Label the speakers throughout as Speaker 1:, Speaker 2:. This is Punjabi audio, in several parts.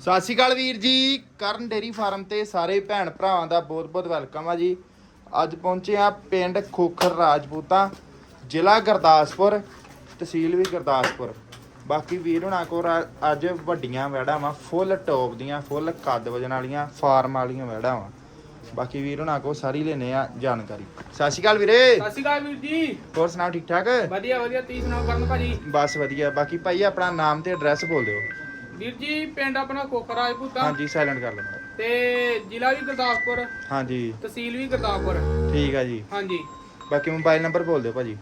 Speaker 1: ਸਤਿ ਸ਼੍ਰੀ ਅਕਾਲ ਵੀਰ ਜੀ। ਕਰਨ ਡੇਰੀ ਫਾਰਮ ਤੇ ਸਾਰੇ ਭੈਣ ਭਰਾਵਾਂ ਦਾ ਬਹੁਤ-ਬਹੁਤ ਵੈਲਕਮ ਆ ਜੀ। ਅੱਜ ਪਹੁੰਚੇ ਆ ਪਿੰਡ ਖੋਖਰ ਰਾਜਪੂਤਾਂ ਜ਼ਿਲ੍ਹਾ ਗੁਰਦਾਸਪੁਰ ਤਹਿਸੀਲ ਵੀ ਗੁਰਦਾਸਪੁਰ। ਬਾਕੀ ਵੀਰ ਹੁਣਾਂ ਕੋਲ ਅੱਜ ਵੱਡੀਆਂ ਵੈੜਾਂ ਵਾ ਫੁੱਲ ਟੌਪ ਦੀਆਂ ਫੁੱਲ ਕੱਦ ਵਜਣ ਵਾਲੀਆਂ ਫਾਰਮ ਵਾਲੀਆਂ ਵੈੜਾਂ ਵਾ ਬਾਕੀ ਵੀਰ ਹੁਣਾਂ ਕੋਲ ਸਾਰੀ ਲੈਨੇ ਆ ਜਾਣਕਾਰੀ। ਸਤਿ ਸ਼੍ਰੀ ਅਕਾਲ ਵੀਰੇ।
Speaker 2: ਸਤਿ ਸ਼੍ਰੀ ਅਕਾਲ ਵੀਰ ਜੀ।
Speaker 1: ਹੋਰ ਸੁਣਾਓ ਠੀਕ ਠਾਕ?
Speaker 2: ਵਧੀਆ ਵਧੀਆ। ਤੁਸੀਂ ਸੁਣਾਓ ਕਰਨ ਭਾਜੀ?
Speaker 1: ਬਸ ਵਧੀਆ। ਬਾਕੀ ਭਾਈ ਆਪਣਾ ਨਾਮ ਤੇ ਐਡਰੈਸ ਬੋਲ ਦਿਓ।
Speaker 2: ਵੀਰ ਜੀ ਪਿੰਡ ਆਪਣਾ ਕੋਕਰ ਰਾਜਪੂਤਾ।
Speaker 1: ਹਾਂਜੀ ਸਾਇਲੈਂਟ ਕਰ ਲਓ
Speaker 2: ਤੇ ਜ਼ਿਲ੍ਹਾ ਵੀ ਗੁਰਦਾਸਪੁਰ
Speaker 1: ਹਾਂਜੀ।
Speaker 2: ਤਹਿਸੀਲ ਵੀ ਗੁਰਦਾਸਪੁਰ।
Speaker 1: ਠੀਕ ਆ ਜੀ।
Speaker 2: ਹਾਂਜੀ।
Speaker 1: ਬਾਕੀ ਮੋਬਾਈਲ ਨੰਬਰ ਬੋਲ ਦਿਓ ਭਾਜੀ।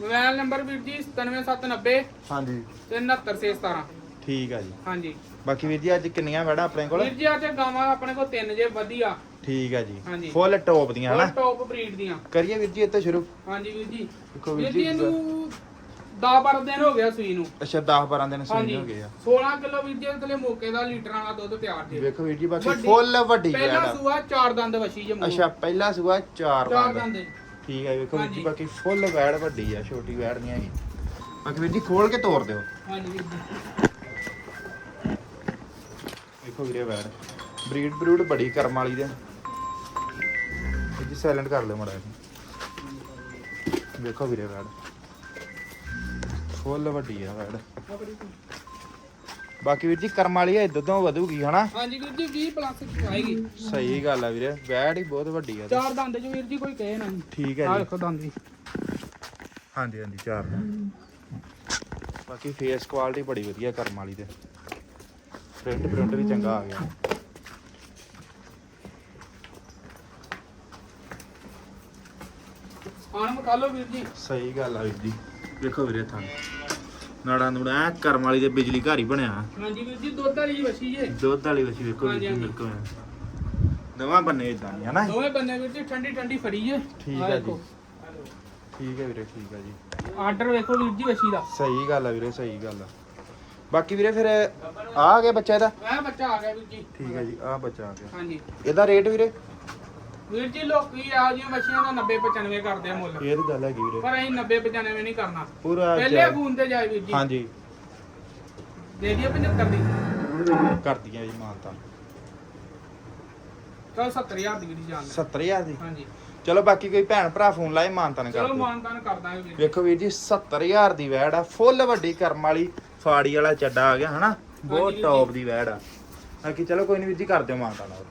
Speaker 2: ਮੋਬਾਈਲ ਨੰਬਰ ਵੀਰ ਜੀ 97790
Speaker 1: ਹਾਂਜੀ।
Speaker 2: ਤੇ 6917
Speaker 1: ਠੀਕ ਆ ਜੀ।
Speaker 2: ਹਾਂਜੀ।
Speaker 1: ਬਾਕੀ ਵੀਰ ਜੀ ਅੱਜ ਕਿੰਨੀਆਂ ਵੜਾ ਆਪਣੇ ਕੋਲ?
Speaker 2: ਵੀਰ ਜੀ ਅੱਜ ਗਾਵਾਂ ਆਪਣੇ ਕੋਲ ਤਿੰਨ ਜੇ ਵਧੀਆ।
Speaker 1: ਠੀਕ ਆ ਜੀ। ਫੁੱਲ ਟੌਪ ਦੀਆਂ ਹਨਾ?
Speaker 2: ਟੌਪ ਬਰੀਡ ਦੀਆਂ।
Speaker 1: ਕਰੀਏ ਵੀਰ ਜੀ ਇੱਥੇ ਸ਼ੁਰੂ।
Speaker 2: ਹਾਂਜੀ ਵੀਰ ਜੀ। ਵੀਰ ਜੀ ਇਹਨੂੰ 10 12 ਦਿਨ ਹੋ ਗਿਆ ਸੂਈ ਨੂੰ।
Speaker 1: ਅੱਛਾ 10 12 ਦਿਨ ਸੂਈ
Speaker 2: ਹਾਂਜੀ।
Speaker 1: ਹੋ ਗਏ ਆ
Speaker 2: 16 ਕਿਲੋ ਵੀਰ ਜੀ ਥਲੇ ਮੌਕੇ ਦਾ ਲੀਟਰਾਂ ਵਾਲਾ ਦੁੱਧ ਤਿਆਰ ਜੇ
Speaker 1: ਵੇਖੋ ਵੀਰ ਜੀ ਬਾਕੀ
Speaker 2: ਵੱਡੀ-
Speaker 1: ਫੁੱਲ ਵੱਡੀ
Speaker 2: ਪਹਿਲਾ
Speaker 1: ਵੜਾ
Speaker 2: ਸੂਆ ਚਾਰ ਦੰਦ ਵਛੀ ਜੇ ਮੂੰਹ
Speaker 1: ਅੱਛਾ ਪਹਿਲਾ ਸੂਆ ਚਾਰ
Speaker 2: ਚਾਰ
Speaker 1: ਦੰਦ।
Speaker 2: ਦੰਦ।
Speaker 1: ਠੀਕ ਆ ਵੇਖੋ ਵੀਰ ਜੀ
Speaker 2: ਹਾਂਜੀ।
Speaker 1: ਬਾਕੀ ਫੁੱਲ ਵੈੜ ਵੱਡੀ ਆ ਛੋਟੀ ਵੈੜ ਨਹੀਂ ਹੈਗੀ। ਬਾਕੀ ਵੀਰ ਜੀ ਖੋਲ ਕੇ ਤੋੜ ਦਿਓ।
Speaker 2: ਹਾਂਜੀ ਵੀਰ ਜੀ।
Speaker 1: ਵੇਖੋ ਵੀਰੇ ਵੈੜ। ਬਰੀਡ ਬਰੂਡ ਬੜੀ ਕਰਮ ਵਾਲੀ ਦੇ। ਵੀਰ ਜੀ ਸਾਇਲੈਂਟ ਕਰ ਲਿਓ ਮੜਾ ਵੇਖੋ ਵੀਰੇ ਵੈੜ। ਫੁੱਲ ਵੱਡੀ ਆ ਵੈੜ। ਬਾਕੀ ਵੀਰ ਜੀ ਕਰਮ ਵਾਲੀ ਹੈ ਦੁੱਧੋਂ ਵਧੂਗੀ ਹਨਾ?
Speaker 2: ਹਾਂਜੀ ਵੀਰ ਜੀ 20 ਪਲੱਸ ਆਏਗੀ
Speaker 1: ਸਹੀ ਗੱਲ ਆ ਵੀਰੇ ਵੈੜ ਹੀ ਬਹੁਤ ਵੱਡੀ ਆ।
Speaker 2: ਚਾਰ ਦੰਦ ਜੋ ਵੀਰ ਜੀ ਕੋਈ ਕਹੇ ਨਾ
Speaker 1: ਠੀਕ
Speaker 2: ਆ
Speaker 1: ਹੈ ਜੀ।
Speaker 2: ਦੇਖੋ ਦੰਦ ਵੀ
Speaker 1: ਹਾਂਜੀ ਹਾਂਜੀ ਚਾਰ ਦਾ ਬਾਕੀ ਫੇਸ ਕੁਆਲਿਟੀ ਬੜੀ ਵਧੀਆ ਕਰਮ ਵਾਲੀ ਤੇ। ਪ੍ਰਿੰਟ ਪ੍ਰਿੰਟ ਵੀ ਚੰਗਾ ਆ ਗਿਆ।
Speaker 2: ਆਣ ਲਓ ਵੀਰ ਜੀ।
Speaker 1: ਸਹੀ ਗੱਲ ਆ ਵੀਰ ਜੀ। ਵੇਖੋ ਵੀਰੇ ਤੁਹਾਨੂੰ ਨਾੜਾ ਨੂੜਾ ਐਂ ਕਰਮ ਵਾਲੀ ਦੇ ਬਿਜਲੀ ਘਰ ਹੀ ਬਣਿਆ।
Speaker 2: ਹਾਂਜੀ ਵੀਰ ਜੀ ਦੁੱਧ ਵਾਲੀ ਵਛੀ ਜੇ।
Speaker 1: ਦੁੱਧ ਵਾਲੀ ਵਸੀ ਵੇਖੋ ਵੀਰ
Speaker 2: ਹਾਂਜੀ,
Speaker 1: ਜੀ
Speaker 2: ਹਾਂਜੀ।
Speaker 1: ਮਿਲਕ ਹੋਇਆ ਨਵਾਂ ਬੰਨੇ ਇਦਾਂ ਨਹੀਂ ਹਨਾ?
Speaker 2: ਦੋਵੇਂ ਬੰਨੇ ਵੀਰ ਜੀ ਠੰਡੀ ਠੰਡੀ ਫੜੀ ਜੇ।
Speaker 1: ਠੀਕ
Speaker 2: ਆਹ
Speaker 1: ਹੈ
Speaker 2: ਦੇਖੋ।
Speaker 1: ਠੀਕ ਹੈ ਵੀਰੇ ਠੀਕ ਹੈ ਜੀ।
Speaker 2: ਆਰਡਰ ਵੇਖੋ ਵੀਰ ਜੀ ਵਛੀ ਦਾ।
Speaker 1: ਸਹੀ ਗੱਲ ਆ ਵੀਰੇ ਸਹੀ ਗੱਲ ਆ। ਬਾਕੀ ਵੀਰੇ ਫਿਰ ਆ ਗਿਆ ਬੱਚਾ ਇਹਦਾ?
Speaker 2: ਇਹ ਬੱਚਾ ਆ ਗਿਆ ਵੀਰ ਜੀ।
Speaker 1: ਠੀਕ ਹੈ ਜੀ ਆ ਬੱਚਾ ਆ ਗਿਆ।
Speaker 2: ਹਾਂਜੀ।
Speaker 1: ਇਹਦਾ ਰੇਟ ਵੀਰੇ?
Speaker 2: ਵੀਰ ਜੀ ਲੋਕੀ ਇਹੋ ਜਿਹੀਆਂ ਵਛੀਆਂ ਦਾ 90 95 ਕਰਦੇ ਆ ਮੁੱਲ।
Speaker 1: ਇਹ ਤਾਂ ਗੱਲ ਹੈਗੀ ਵੀਰੇ।
Speaker 2: ਪਰ ਅਸੀਂ 90 95 ਨਹੀਂ ਕਰਨਾ।
Speaker 1: ਪੂਰਾ
Speaker 2: ਪਹਿਲੇ। ਫੋਨ ਤੇ ਜਾਏ ਵੀਰ ਜੀ।
Speaker 1: ਹਾਂਜੀ।
Speaker 2: ਦੇ ਦਈਏ 75 ਦੀ।
Speaker 1: ਕਰ ਦਈਏ ਜੀ ਮਾਨਤਾ
Speaker 2: ਚਲ 70000 ਦੀ ਵੀਰ ਜੀ ਜਾਨ
Speaker 1: 70000 ਦੀ?
Speaker 2: ਹਾਂਜੀ।
Speaker 1: ਚਲੋ ਬਾਕੀ ਕੋਈ ਭੈਣ ਭਰਾ ਫੋਨ ਲਾਏ ਮਾਨਤਾ ਨੇ ਕਰ
Speaker 2: ਚਲੋ
Speaker 1: ਦਿਓ
Speaker 2: ਮਾਨਤਾਨ ਕਰ ਦਾਂਗੇ ਵੀਰ। ਜੀ
Speaker 1: ਵੇਖੋ ਵੀਰ ਜੀ 70000 ਦੀ ਵੈੜ ਆ। ਫੁੱਲ ਵੱਡੀ ਕਰਮ ਵਾਲੀ ਫਾੜੀ ਵਾਲਾ ਚੱਡਾ ਆ ਗਿਆ ਹਨਾ? ਬਹੁਤ ਟੌਪ
Speaker 2: ਜੀ।
Speaker 1: ਦੀ ਵੈੜ ਆ। ਬਾਕੀ ਚਲੋ ਕੋਈ ਨਹੀਂ ਵੀਰ ਜੀ ਕਰ ਦਿਓ ਮਾਨਤਾ ਨਾਲ।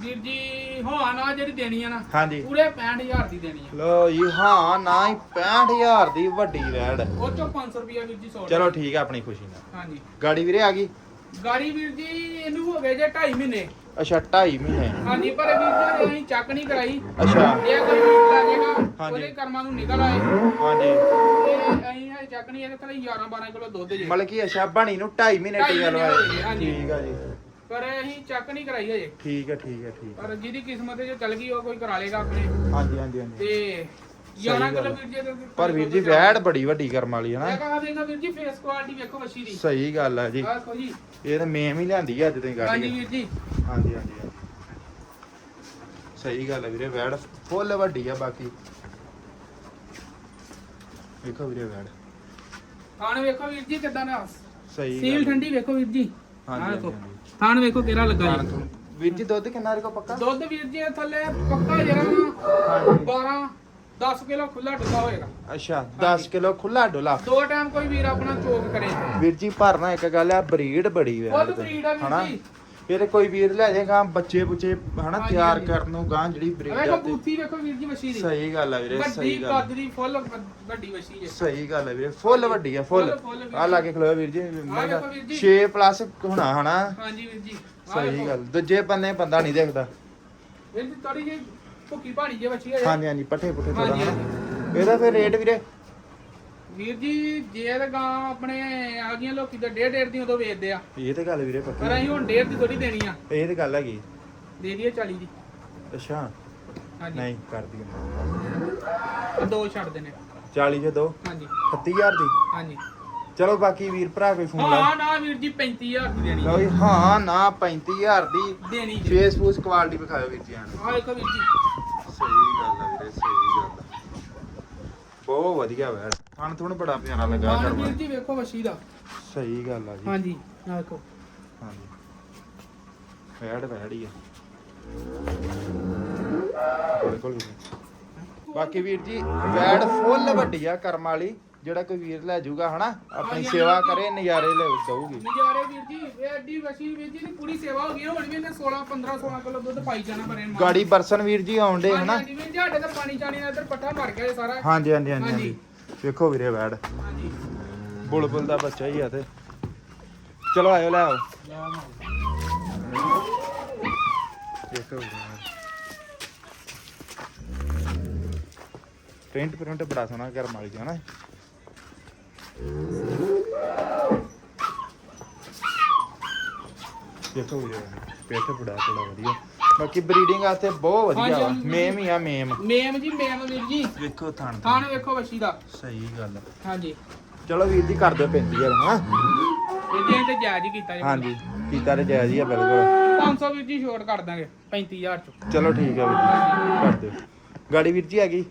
Speaker 2: ਵੀਰ ਜੀ ਹਾਂ ਨਾ ਜਿਹੜੀ ਦੇਣੀ ਆ ਨਾ
Speaker 1: ਹਾਂਜੀ।
Speaker 2: ਪੂਰੇ 65000 ਦੀ ਦੇਣੀ ਆ।
Speaker 1: ਲੋ ਜੀ ਹਾਂ ਨਾ ਹੀ 65000 ਦੀ ਵੱਡੀ ਵੈੜ
Speaker 2: ਉਹ ਚੋਂ 500 ਰੁਪਿਆ ਵੀਰ ਜੀ ਸੌ
Speaker 1: ਚਲੋ ਠੀਕ ਆ ਆਪਣੀ ਖੁਸ਼ੀ ਨਾਲ।
Speaker 2: ਹਾਂਜੀ।
Speaker 1: ਗਾੜੀ ਵੀਰੇ ਆ ਗਈ?
Speaker 2: ਗਾੜੀ ਵੀਰ ਜੀ ਇਹਨੂੰ ਹੋ ਗਏ ਜੇ 2.5 ਮਹੀਨੇ।
Speaker 1: ਅੱਛਾ 2.5 ਮਹੀਨੇ।
Speaker 2: ਹਾਂਜੀ ਪਰ ਵੀਰ ਜੀ ਅਸੀਂ ਚੱਕ ਨਹੀਂ ਕਰਾਈ।
Speaker 1: ਅੱਛਾ।
Speaker 2: ਜੇ ਕੋਈ ਵੀਰ ਲੈ ਜਾਏਗਾ
Speaker 1: ਹਾਂਜੀ।
Speaker 2: ਉਹਦੇ ਕਰਮਾਂ ਨੂੰ ਨਿਕਲ ਆਏ।
Speaker 1: ਹਾਂਜੀ।
Speaker 2: ਅਸੀਂ ਇਹ ਚੱਕ ਨਹੀਂ ਇਹਦੇ ਥਲੇ 11 12 ਕਿਲੋ ਦੁੱਧ ਜੇ।
Speaker 1: ਮਤਲਬ ਕਿ ਅੱਛਾ ਬਣੀ ਨੂੰ 2.5 ਮਹੀਨੇ ਲਵਾਇਆ
Speaker 2: ਹਾਂਜੀ।
Speaker 1: ਠੀਕ ਆ ਜੀ।
Speaker 2: ਪਰ ਅਸੀਂ ਚੱਕ ਨਹੀਂ ਕਰਾਈ ਹਜੇ।
Speaker 1: ਠੀਕ ਹੈ ਠੀਕ ਹੈ ਠੀਕ
Speaker 2: ਪਰ ਜਿਹਦੀ ਕਿਸਮਤ ਜੇ ਚੱਲ ਗਈ ਉਹ ਕੋਈ ਕਰਾ ਲੇਗਾ ਆਪਣੇ।
Speaker 1: ਹਾਂਜੀ ਹਾਂਜੀ ਹਾਂਜੀ।
Speaker 2: ਤੇ
Speaker 1: ਸਹੀ
Speaker 2: 11
Speaker 1: ਗੱਲ
Speaker 2: ਕਿਲੋ। ਵੀਰ ਜੀ
Speaker 1: ਪਰ ਵੀਰ ਜੀ ਵੈੜ ਬੜੀ ਵੱਡੀ ਕਰਮ ਵਾਲੀ ਹੈ
Speaker 2: ਮੈਂ
Speaker 1: ਨਾ
Speaker 2: ਕਹਾ ਦੇਗਾ ਵੀਰ ਜੀ ਫੇਸ ਕੁਆਲਿਟੀ ਵੇਖੋ ਮੱਛੀ ਦੀ।
Speaker 1: ਸਹੀ ਗੱਲ ਹੈ ਜੀ।
Speaker 2: ਆਹ ਦੇਖੋ ਜੀ
Speaker 1: ਇਹ ਤਾਂ ਮੇਮ ਹੀ ਲਿਆਂਦੀ ਅੱਜ ਤੇ
Speaker 2: ਹਾਂਜੀ
Speaker 1: ਗਾੜੀ
Speaker 2: ਵੀਰ ਜੀ।
Speaker 1: ਹਾਂਜੀ ਹਾਂਜੀ ਹਾਂਜੀ। ਸਹੀ ਗੱਲ ਹੈ ਵੀਰੇ ਵੈੜ ਫੁੱਲ ਵੱਡੀ ਆ ਬਾਕੀ। ਵੇਖੋ ਵੀਰੇ ਵੈੜ।
Speaker 2: ਥਾਣ ਵੇਖੋ ਵੀਰ ਜੀ ਕਿਦਾਂ ਦਾ।
Speaker 1: ਸਹੀ
Speaker 2: ਸੀਲ
Speaker 1: ਗੱਲ ਹੈ।
Speaker 2: ਠੰਡੀ ਵੇਖੋ ਵੀਰ ਜੀ।
Speaker 1: ਹਾਂਜੀ, ਹਾਂਜੀ, ਹਾਂਜੀ।
Speaker 2: ਥਾਣ ਵੇਖੋ ਕਿਹੜਾ ਲੱਗਾ ਜੀ।
Speaker 1: ਵੀਰ ਜੀ ਦੁੱਧ ਕਿੰਨਾ ਰੇਕੋ ਪੱਕਾ?
Speaker 2: ਦੁੱਧ ਵੀਰ ਜੀ ਇਹ ਥੱਲੇ ਪੱਕਾ ਜਿਹੜਾ ਨਾ।
Speaker 1: ਹਾਂਜੀ।
Speaker 2: 12 10 ਕਿਲੋ ਖੁੱਲਾ ਡੁੱਲਾ ਹੋਏਗਾ।
Speaker 1: ਅੱਛਾ 10 ਕਿਲੋ ਖੁੱਲਾ ਡੋਲਾ।
Speaker 2: ਦੋ ਟਾਈਮ ਕੋਈ ਵੀਰ ਆਪਣਾ ਚੋਕ ਕਰੇ।
Speaker 1: ਵੀਰ ਜੀ ਭਰਨਾ ਇੱਕ ਗੱਲ ਆ ਬਰੀਡ ਬੜੀ
Speaker 2: ਵੀਰ
Speaker 1: ਹਨਾ? ਫਿਰ ਕੋਈ ਵੀਰ ਲੈ ਜਾਏਗਾ ਬੱਚੇ ਬੁੱਚੇ ਹਨਾ
Speaker 2: ਹਾਂਜੀ,
Speaker 1: ਤਿਆਰ
Speaker 2: ਹਾਂਜੀ।
Speaker 1: ਕਰਨ ਨੂੰ ਗਾਂ ਜਿਹੜੀ ਬਰੀਡ ਆ ਤੇ
Speaker 2: ਬੂਥੀ ਵੇਖੋ ਵੀਰ ਜੀ ਦੀ
Speaker 1: ਸਹੀ ਗੱਲ ਆ ਵੀਰੇ
Speaker 2: ਵੱਡੀ
Speaker 1: ਸਹੀ ਗੱਲ
Speaker 2: ਕੱਦ ਦੀ ਫੁੱਲ ਵੱਡੀ ਜੇ
Speaker 1: ਸਹੀ ਗੱਲ ਹੈ ਵੀਰੇ ਫੁੱਲ ਵੱਡੀ ਆ ਫੁੱਲ।
Speaker 2: ਫੁੱਲ- ਫੁੱਲ ਵੀਰ
Speaker 1: ਆ ਲਾ ਕੇ ਖਲੋਇਆ ਵੀਰ ਜੀ
Speaker 2: ਵੇਖੋ ਵੀਰ ਜੀ।
Speaker 1: 6 ਪਲੱਸ ਹੋਣਾ ਹਨਾ?
Speaker 2: ਹਾਂਜੀ ਵੀਰ ਜੀ ਆਹ
Speaker 1: ਸਹੀ
Speaker 2: ਵੇਖੋ।
Speaker 1: ਗੱਲ ਦੂਜੇ ਬੰਨੇ ਬੰਦਾ ਨਹੀਂ ਦੇਖਦਾ।
Speaker 2: ਵੀਰ ਜੀ ਥੋੜੀ ਜਿਹੀ ਭੁੱਕੀ ਭਾਣੀ ਜੇ ਮੱਛੀ ਹੈ
Speaker 1: ਹਾਂਜੀ ਹਾਂਜੀ ਪੱਠੇ ਪੁੱਠੇ ਥੋੜਾ
Speaker 2: ਹਾਂਜੀ,
Speaker 1: ਹਨਾ? ਇਹਦਾ ਫਿਰ ਰੇਟ ਵੀਰੇ?
Speaker 2: ਵੀਰ ਜੀ ਜੇ ਤਾਂ ਗਾਂ ਆਪਣੇ ਆ ਗਈਆਂ ਲੋਕੀ ਤਾਂ ਡੇਢ ਡੇਢ ਦੀ ਉਦੋਂ ਵੇਚਦੇ ਆ।
Speaker 1: ਇਹ ਤੇ ਗੱਲ ਵੀਰੇ
Speaker 2: ਪਰ
Speaker 1: ਪੱਕੀ
Speaker 2: ਅਸੀਂ ਹੁਣ ਡੇਢ ਦੀ ਥੋੜੀ ਦੇਣੀ ਆ।
Speaker 1: ਇਹ ਤੇ ਗੱਲ ਹੈਗੀ।
Speaker 2: ਦੇ ਦਈਏ 40 ਦੀ।
Speaker 1: ਅੱਛਾ।
Speaker 2: ਹਾਂਜੀ।
Speaker 1: ਨਹੀਂ ਕਰ
Speaker 2: ਆਹ ਦੋ ਛੱਡ ਦੇਣੇ
Speaker 1: 40 ਜੇ ਦੋ
Speaker 2: ਹਾਂਜੀ।
Speaker 1: 30000 ਦੀ।
Speaker 2: ਹਾਂਜੀ।
Speaker 1: ਚਲੋ ਬਾਕੀ ਵੀਰ ਭਰਾ ਕੋਈ ਫੋਨ ਲਾ।
Speaker 2: ਹਾਂ ਨਾ ਵੀਰ ਜੀ 35000 ਦੀ ਦੇਣੀ
Speaker 1: ਲਓ ਜੀ ਹਾਂ ਨਾ 35000 ਦੀ।
Speaker 2: ਦੇਣੀ ਜੀ।
Speaker 1: ਫੇਸ ਫੂਸ ਕੁਆਲਿਟੀ ਵਿਖਾਇਓ ਵੀਰ ਜੀ ਆਣ।
Speaker 2: ਆਹ ਵੇਖੋ ਵੀਰ ਜੀ
Speaker 1: ਸਹੀ ਗੱਲ ਆ ਵੀਰੇ ਸਹੀ ਗੱਲ ਆ ਬਹੁਤ ਵਧੀਆ ਵੈੜ ਥਣ ਥੁਣ ਬੜਾ ਪਿਆਰਾ ਲੱਗਾ ਕਰਵਾ
Speaker 2: ਵੀਰ ਜੀ ਵੇਖੋ ਮੱਛੀ ਦਾ।
Speaker 1: ਸਹੀ ਗੱਲ ਆ ਜੀ।
Speaker 2: ਹਾਂਜੀ ਆਹ ਵੇਖੋ।
Speaker 1: ਹਾਂਜੀ। ਵੈੜ ਵੈੜ ਹੀ ਆ। ਬਿਲਕੁਲ। ਬਾਕੀ ਵੀਰ ਜੀ ਵੈੜ ਫੁੱਲ ਵੱਡੀ ਆ ਕਰਮ ਵਾਲੀ। ਜਿਹੜਾ ਕੋਈ ਵੀਰ ਲੈ ਜਾਊਗਾ ਹਨਾ? ਆਪਣੀ ਸੇਵਾ। ਕਰੇ ਨਜ਼ਾਰੇ ਲੈ ਦਊਗੀ।
Speaker 2: ਨਜ਼ਾਰੇ ਵੀਰ ਜੀ ਇਹ ਐਡੀ ਵਸੀ ਵੀਰ ਜੀ ਦੀ ਪੂਰੀ ਸੇਵਾ ਹੋ ਗਈ ਹੁਣ ਵੀ ਇਹਨੇ 16 15 16 ਕਿਲੋ ਦੁੱਧ ਪਾਈ ਜਾਣਾ ਪਰ ਇਹਨੂੰ
Speaker 1: ਗਾੜੀ ਬਰਸਨ ਵੀਰ ਜੀ ਆਉਂਦੇ ਹਨਾ?
Speaker 2: ਹਾਂਜੀ ਵੀਰ ਜੀ ਸਾਡੇ ਤਾਂ ਪਾਣੀ ਚਾਣੀ ਨਾਲ ਇੱਧਰ ਪੱਠਾ ਮਰ ਗਿਆ ਇਹ ਸਾਰਾ।
Speaker 1: ਹਾਂਜੀ ਹਾਂਜੀ ਹਾਂਜੀ ਵੇਖੋ ਵੀਰੇ ਵੈੜ।
Speaker 2: ਹਾਂਜੀ।
Speaker 1: ਬੁਲਬੁਲ ਦਾ ਬੱਚਾ ਹੀ ਆ ਤੇ। ਚਲੋ ਆਇਓ ਲੈ ਆਓ। ਵੇਖੋ। ਪ੍ਰਿੰਟ ਪ੍ਰਿੰਟ ਬੜਾ ਸੋਹਣਾ ਕਰਮ ਵਾਲੀ ਦਾ ਨਾ ਦੇਖੋ ਵੀਰੇ ਪੇਟ ਬੜਾ ਬੜਾ ਵਧੀਆ। ਬਾਕੀ ਬਰੀਡਿੰਗ ਵਾਸਤੇ ਬਹੁਤ ਵਧੀਆ ਵਾ।
Speaker 2: ਹਾਂਜੀ।
Speaker 1: ਮੇਮ ਹੀ ਆ ਮੇਮ
Speaker 2: ਮੇਮ ਜੀ ਮੇਮ ਵੀਰ ਜੀ।
Speaker 1: ਵੇਖੋ ਥਣ।
Speaker 2: ਥਾਣ ਵੇਖੋ ਵਸੀ ਦਾ।
Speaker 1: ਸਹੀ ਗੱਲ ਆ।
Speaker 2: ਹਾਂਜੀ।
Speaker 1: ਚਲੋ ਵੀਰ ਜੀ ਕਰ ਦਿਓ 35000 ਹਾਂ।
Speaker 2: ਇਹ ਜੀ ਤੇ ਜਾਇਜ਼ ਹੀ ਕੀਤਾ ਜੀ।
Speaker 1: ਹਾਂਜੀ ਕੀਤਾ ਤੇ ਜਾਇਜ਼ ਹੀ ਆ ਬਿਲਕੁਲ।
Speaker 2: 500 ਵੀਰ ਜੀ ਛੋਟ ਕਰ ਦਾਂਗੇ। 35000 ਚ।
Speaker 1: ਚਲੋ ਠੀਕ ਆ ਵੀਰ ਜੀ ਕਰ ਦਿਓ। ਗਾੜੀ ਵੀਰ ਜੀ ਆ ਗਈ?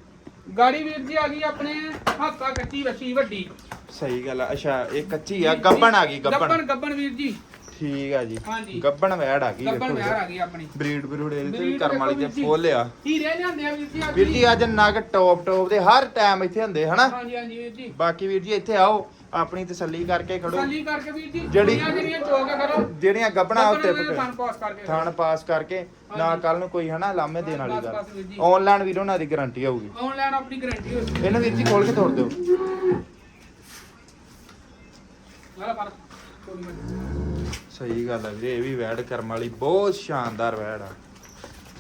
Speaker 2: ਗਾੜੀ ਵੀਰ ਜੀ ਆ ਗਈ ਆਪਣੇ ਹੱਥਾ ਕੱਚੀ ਵਸੀ ਵੱਡੀ।
Speaker 1: ਸਹੀ ਗੱਲ ਆ। ਅੱਛਾ ਇਹ ਕੱਚੀ ਆ। ਗੱਬਣ ਆ ਗਈ
Speaker 2: ਗੱਬਣ।
Speaker 1: ਗੱਬਣ
Speaker 2: ਗੱਬਣ ਵੀਰ ਜੀ।
Speaker 1: ਠੀਕ ਆ ਜੀ।
Speaker 2: ਹਾਂਜੀ।
Speaker 1: ਗੱਬਣ ਵੈੜ ਆ ਗਈ
Speaker 2: ਗੱਬਣ
Speaker 1: ਵੇਖੋ
Speaker 2: ਆ ਗਈ ਆਪਣੀ।
Speaker 1: ਬਰੀਡ ਬਰੂਡ ਇਹਦੇ ਤੇ ਵੀ ਕਰਮ ਵਾਲੀ ਤੇ
Speaker 2: ਜੀ।
Speaker 1: ਫੁੱਲ ਆ।
Speaker 2: ਹੀਰੇ ਲਿਆਂਦੇ ਆ ਵੀਰ ਜੀ ਅੱਜ।
Speaker 1: ਵੀਰ ਜੀ ਅੱਜ ਨਗ ਟੌਪ ਟੌਪ ਦੇ ਹਰ ਟਾਈਮ ਇੱਥੇ ਹੁੰਦੇ ਹਨਾ?
Speaker 2: ਹਾਂਜੀ ਹਾਂਜੀ ਵੀਰ ਜੀ।
Speaker 1: ਬਾਕੀ ਵੀਰ ਜੀ ਇੱਥੇ ਆਓ। ਆਪਣੀ ਤਸੱਲੀ ਕਰਕੇ ਖੜੋ।
Speaker 2: ਤਸੱਲੀ ਕਰਕੇ ਵੀਰ ਜੀ।
Speaker 1: ਜਿਹੜੀ-
Speaker 2: ਜਿਹੜੀਆਂ ਜਿਹੜੀਆਂ ਚੋਕ ਕਰੋ।
Speaker 1: ਜਿਹੜੀਆਂ ਗੱਬਣਾ ਉੱਤੇ
Speaker 2: ਥਾਣ ਪਾਸ ਕਰਕੇ।
Speaker 1: ਥਾਣ ਪਾਸ ਕਰਕੇ ਨਾ
Speaker 2: ਹਾਂਜੀ।
Speaker 1: ਕੱਲ ਨੂੰ ਕੋਈ ਹਨਾ ਲਾਮੇ ਦੇਣ ਵਾਲੀ ਗੱਲ।
Speaker 2: ਬਸ ਵੀਰ ਜੀ।
Speaker 1: ਆਨਲਾਈਨ ਵੀਰ ਉਹਨਾਂ ਦੀ ਗਾਰੰਟੀ ਹੋਊਗੀ
Speaker 2: ਆਨਲਾਈਨ ਆਪਣੀ ਗਾਰੰਟੀ ਹੋ
Speaker 1: ਇਹਨੂੰ ਵੀਰ ਜੀ ਖੋਲ ਕੇ ਤੋੜ ਦਿਓ। ਸਹੀ ਗੱਲ ਹੈ ਵੀਰੇ ਇਹ ਵੀ ਵੈਡ ਕਰਮ ਵਾਲੀ ਬਹੁਤ ਸ਼ਾਨਦਾਰ ਵੈਡ ਆ।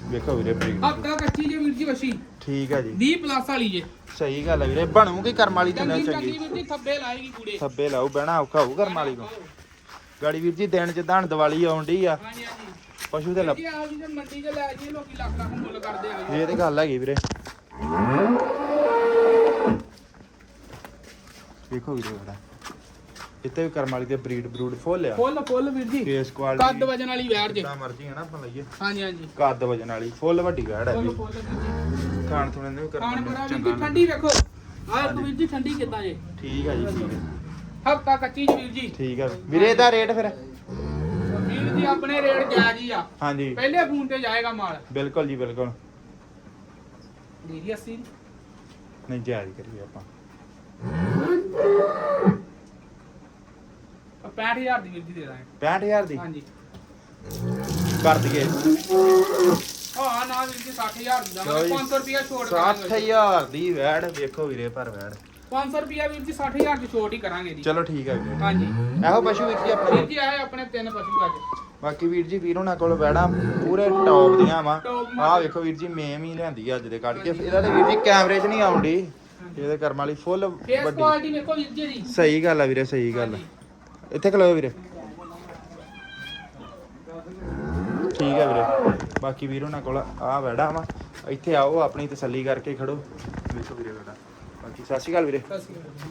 Speaker 1: ਵੇਖੋ ਵੀਰੇ ਬਰੀਕ
Speaker 2: ਹੱਥਾ ਕੱਚੀ ਜੇ ਵੀਰ ਜੀ ਵਸੀ
Speaker 1: ਠੀਕ ਹੈ ਜੀ।
Speaker 2: 20 ਪਲੱਸ ਵਾਲੀ ਜੇ।
Speaker 1: ਸਹੀ ਗੱਲ ਹੈ ਵੀਰੇ ਬਣੂਗੀ ਕਰਮ ਵਾਲੀ ਤੇ ਨਾ
Speaker 2: ਚੰਗੀ ਵੀਰ ਜੀ ਥੱਬੇ ਲਾਏਗੀ ਕੂੜੇ।
Speaker 1: ਥੱਬੇ ਲਾਉ ਬਹਿਣਾ ਔਖਾ ਹੋਊ ਕਰਮ ਵਾਲੀ ਨੂੰ ਗਾੜੀ ਵੀਰ ਜੀ ਦਿਨ ਜਿੱਦਾਂ ਹੁਣ ਦੀਵਾਲੀ ਆਉਣ ਡਈ ਆ।
Speaker 2: ਹਾਂਜੀ ਹਾਂਜੀ।
Speaker 1: ਪਸ਼ੂ ਤੇ ਲੱਭ
Speaker 2: ਜੀ ਆਹ ਜੀ ਮੰਡੀ 'ਚ ਲੈ ਜੀ ਲੋਕੀ ਲੱਖ ਲੱਖ ਮੁੱਲ ਕਰਦੇ ਆ
Speaker 1: ਇਹ ਤੇ ਗੱਲ ਹੈਗੀ ਵੀਰੇ। ਵੇਖੋ ਵੀਰੇ ਬੜਾ। ਇੱਥੇ ਵੀ ਕਰਮ ਵਾਲੀ ਦੇ ਬਰੀਡ ਬਰੂਡ ਫੁੱਲ ਆ।
Speaker 2: ਫੁੱਲ ਫੁੱਲ ਵੀਰ ਜੀ। ਕੱਦ
Speaker 1: ਕੁਆਲਿਟੀ
Speaker 2: ਵਜਨ ਵਾਲੀ ਵੈੜ ਜੇ।
Speaker 1: ਜਿੱਦਾਂ ਮਰਜ਼ੀ ਹੈ ਨਾ ਆਪਾਂ ਲਈਏ।
Speaker 2: ਹਾਂਜੀ ਹਾਂਜੀ।
Speaker 1: ਕੱਦ ਵਜਨ ਵਾਲੀ ਫੁੱਲ ਵੱਡੀ ਵੈੜ ਹੈ
Speaker 2: ਫੁੱਲ
Speaker 1: ਜੀ।
Speaker 2: ਫੁੱਲ ਵੀਰ ਜੀ।
Speaker 1: ਖਾਣ ਥੁਣੇ ਦੇ ਵੀ
Speaker 2: ਖਾਣ
Speaker 1: ਕਰਮ
Speaker 2: ਬੜਾ ਵੀਰ
Speaker 1: ਚੰਗਾ
Speaker 2: ਜੀ ਠੰਡੀ ਵੇਖੋ ਆਹ ਵੀਰ ਜੀ ਠੰਡੀ ਕਿੱਦਾਂ ਜੇ?
Speaker 1: ਠੀਕ ਹੈ ਜੀ ਠੀਕ ਹੈ
Speaker 2: ਹਫਤਾ ਕੱਚੀ ਜੀ ਵੀਰ ਜੀ।
Speaker 1: ਠੀਕ ਹੈ ਵੀਰੇ ਦਾ ਰੇਟ ਫਿਰ?
Speaker 2: ਵੀਰ ਜੀ ਆਪਣੇ ਰੇਟ ਜਾਇਜ਼ ਹੀ ਆ।
Speaker 1: ਹਾਂਜੀ।
Speaker 2: ਪਹਿਲੇ ਫੋਨ ਤੇ ਜਾਏਗਾ ਮਾਲ।
Speaker 1: ਬਿਲਕੁਲ ਜੀ ਬਿਲਕੁਲ।
Speaker 2: ਦੇ ਜੀ 80
Speaker 1: ਨਹੀਂ ਜਾਇਜ਼ ਕਰੀਏ ਆਪਾਂ।
Speaker 2: 65000 ਦੀ ਵੀਰ ਜੀ ਦੇ ਦਾਂਗੇ।
Speaker 1: 65000 ਦੀ?
Speaker 2: ਹਾਂਜੀ।
Speaker 1: ਕਰ ਦਈਏ।
Speaker 2: ਹਾਂ ਨਾ ਵੀਰ ਜੀ 60000 ਦੀ ਦਾਂਗੇ।
Speaker 1: ਚਲੋ ਜੀ।
Speaker 2: 500 ਰੁਪਿਆ ਛੋੜ ਕਰਾਂਗੇ
Speaker 1: 60000 ਦੀ ਵੈੜ ਵੇਖੋ ਵੀਰੇ ਪਰ ਵੈੜ।
Speaker 2: 500 ਰੁਪਿਆ ਵੀਰ ਜੀ 60000 ਦੀ ਛੋਟ ਹੀ ਕਰਾਂਗੇ ਜੀ।
Speaker 1: ਚਲੋ ਠੀਕ ਹੈ ਵੀਰੇ।
Speaker 2: ਹਾਂਜੀ।
Speaker 1: ਇਹੋ ਪਸ਼ੂ ਵੀਰ ਜੀ ਆਪਣੇ
Speaker 2: ਵੀਰ
Speaker 1: ਕੋਲ।
Speaker 2: ਜੀ ਆਏ ਆਪਣੇ ਤਿੰਨ ਪਸ਼ੂ ਅੱਜ
Speaker 1: ਬਾਕੀ ਵੀਰ ਜੀ ਵੀਰ ਉਹਨਾਂ ਕੋਲ ਵੈੜਾਂ ਪੂਰੇ ਟੌਪ ਦੀਆਂ ਵਾ।
Speaker 2: Top
Speaker 1: ਆਹ ਵੇਖੋ ਵੀਰ ਜੀ ਮੇਮ ਹੀ ਲਿਆਂਦੀ ਆ ਅੱਜ ਦੇ ਕੱਢ ਕੇ। ਇਹਦਾ ਤੇ ਵੀਰ ਜੀ ਕੈਮਰੇ 'ਚ ਨਹੀਂ ਆਉਂਦੀ। ਇਹਦੇ ਕਰਮ ਵਾਲੀ ਫੁੱਲ ਵੱਡੀ।
Speaker 2: ਕੁਆਲਿਟੀ ਵੇਖੋ ਵੀਰ ਜੀ ਦੀ
Speaker 1: ਸਹੀ ਗੱਲ ਆ ਵੀਰੇ ਸਹੀ ਗੱਲ ਆ। ਇੱਥੇ ਖਲੋ ਵੀਰੇ। ਠੀਕ ਹੈ ਵੀਰੇ। ਬਾਕੀ ਵੀਰ ਉਹਨਾਂ ਕੋਲ ਆ ਵੈੜਾ ਵਾ। ਇੱਥੇ ਆਓ ਆਪਣੀ ਤਸੱਲੀ ਕਰਕੇ ਖੜੋ। ਵੇਖੋ ਵੀਰੇ ਵੈੜਾ ਬਾਕੀ ਸਤਿ ਸ਼੍ਰੀ ਅਕਾਲ ਵੀਰੇ।
Speaker 2: ਸਤਿ ਸ਼੍ਰੀ ਅਕਾਲ।